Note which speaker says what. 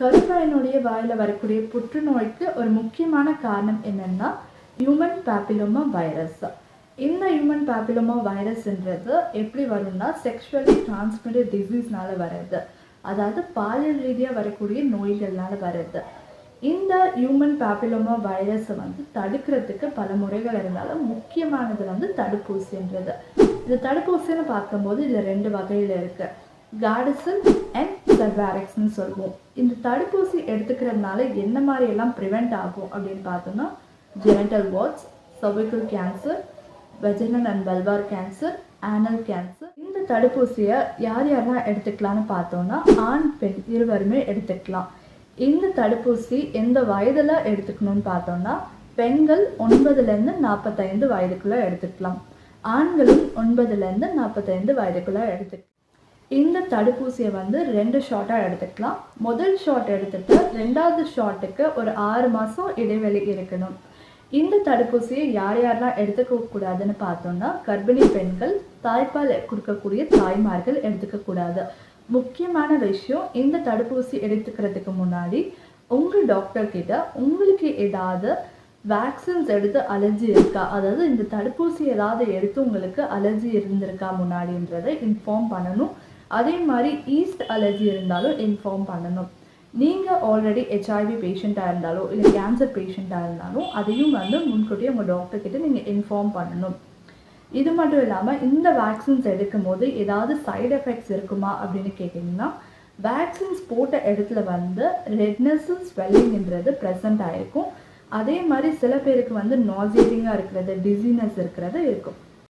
Speaker 1: கருப்பையனுடைய வாயில் வரக்கூடிய புற்றுநோய்க்கு ஒரு முக்கியமான காரணம் என்னன்னா ஹியூமன் பேப்பிலோமா வைரஸ் இந்த ஹியூமன் பேப்பிலோமா வைரஸ்ன்றது எப்படி வரும்னா செக்ஷுவலி டிரான்ஸ்மிட்டட் டிசீஸ்னால வருது. அதாவது பாலியல் ரீதியாக வரக்கூடிய நோய்கள்னால வருது. இந்த ஹியூமன் பேப்பிலோமா வைரஸை வந்து தடுக்கிறதுக்கு பல முறைகள் இருந்தாலும் முக்கியமானது வந்து தடுப்பூசின்றது. இந்த தடுப்பூசின்னு பார்க்கும்போது இதில் ரெண்டு வகையில் இருக்குது கார்டிசன் அண்ட் செர்வாரிக்ஸ்னு சொல்லுவோம் இந்த தடுப்பூசி எடுத்துக்கிறதுனால என்ன மாதிரி எல்லாம் ப்ரிவெண்ட் ஆகும் அப்படின்னு பார்த்தோம்னா genital warts cervical cancer vaginal and vulvar cancer anal cancer இந்த தடுப்பூசியை யார் யாரெல்லாம் எடுத்துக்கலாம்னு பார்த்தோம்னா ஆண் பெண் இருவருமே எடுத்துக்கலாம். இந்த தடுப்பூசி எந்த வயதில் எடுத்துக்கணும்னு பார்த்தோம்னா பெண்கள் ஒன்பதுலேருந்து நாற்பத்தைந்து வயதுக்குள்ளே எடுத்துக்கலாம். ஆண்களும் ஒன்பதுலேருந்து நாற்பத்தைந்து வயதுக்குள்ளே எடுத்துக்கலாம். இந்த தடுப்பூசியை வந்து ரெண்டு ஷாட்டாக எடுத்துக்கலாம். முதல் ஷாட் எடுத்துட்டு ரெண்டாவது ஷாட்டுக்கு ஒரு ஆறு மாதம் இடைவெளி இருக்கணும். இந்த தடுப்பூசியை யார் யாரெல்லாம் எடுத்துக்க கூடாதுன்னு பார்த்தோம்னா கர்ப்பிணி பெண்கள் தாய்ப்பால் கொடுக்கக்கூடிய தாய்மார்கள் எடுத்துக்கக்கூடாது முக்கியமான விஷயம் இந்த தடுப்பூசி எடுத்துக்கிறதுக்கு முன்னாடி உங்கள் டாக்டர் கிட்ட உங்களுக்கு ஏதாவது வேக்சின்ஸ் எடுத்து அலர்ஜி இருக்கா? அதாவது இந்த தடுப்பூசி ஏதாவது எடுத்து உங்களுக்கு அலர்ஜி இருந்திருக்கா முன்னாடின்றதை இன்ஃபார்ம் பண்ணணும். அதே மாதிரி ஈஸ்ட் அலர்ஜி இருந்தாலும் இன்ஃபார்ம் பண்ணணும். நீங்கள் ஆல்ரெடி ஹெச்ஐவி பேஷண்ட்டாக இருந்தாலோ இல்லை கேன்சர் பேஷண்ட்டாக இருந்தாலும் அதையும் வந்து முன்கூட்டியே உங்கள் டாக்டர் கிட்ட நீங்கள் இன்ஃபார்ம் பண்ணணும். இது மட்டும் இல்லாமல் இந்த வேக்சின்ஸ் எடுக்கும் போது ஏதாவது சைடு எஃபெக்ட்ஸ் இருக்குமா அப்படின்னு கேட்டிங்கன்னா வேக்சின்ஸ் போட்ட இடத்துல வந்து ரெட்னஸும் ஸ்வெல்லிங்ன்றது ப்ரெசண்ட் ஆகிருக்கும் அதே மாதிரி சில பேருக்கு வந்து நாசியரிங்காக இருக்கிறது டிசீனஸ் இருக்கிறது இருக்கும்.